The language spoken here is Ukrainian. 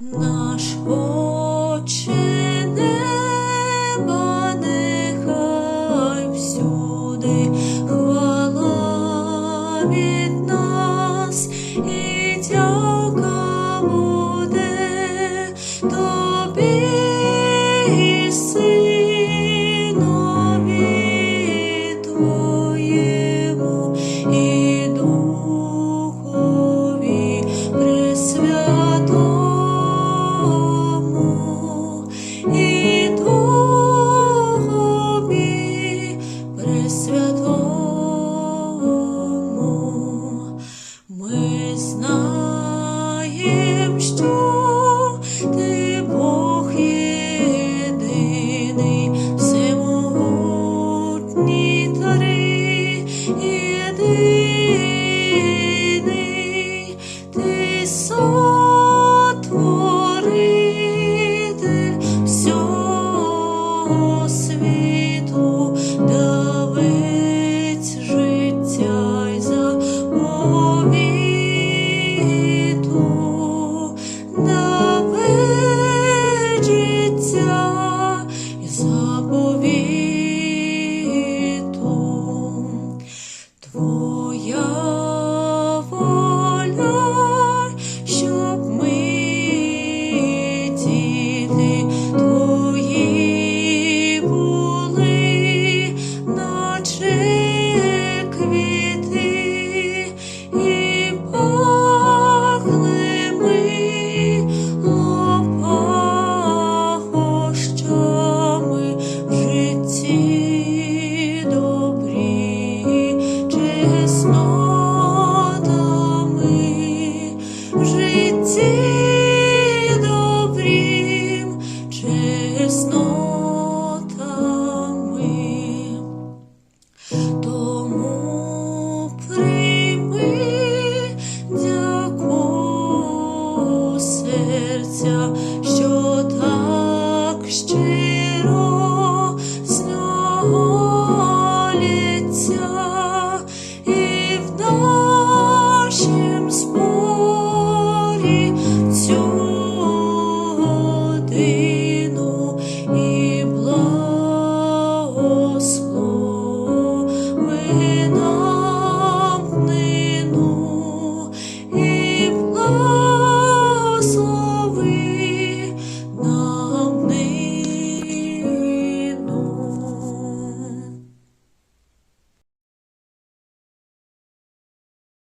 Наш Отче неба, нехай нас і дяка буде тобі, і син. Отця і в нашім спорі цю і благослови.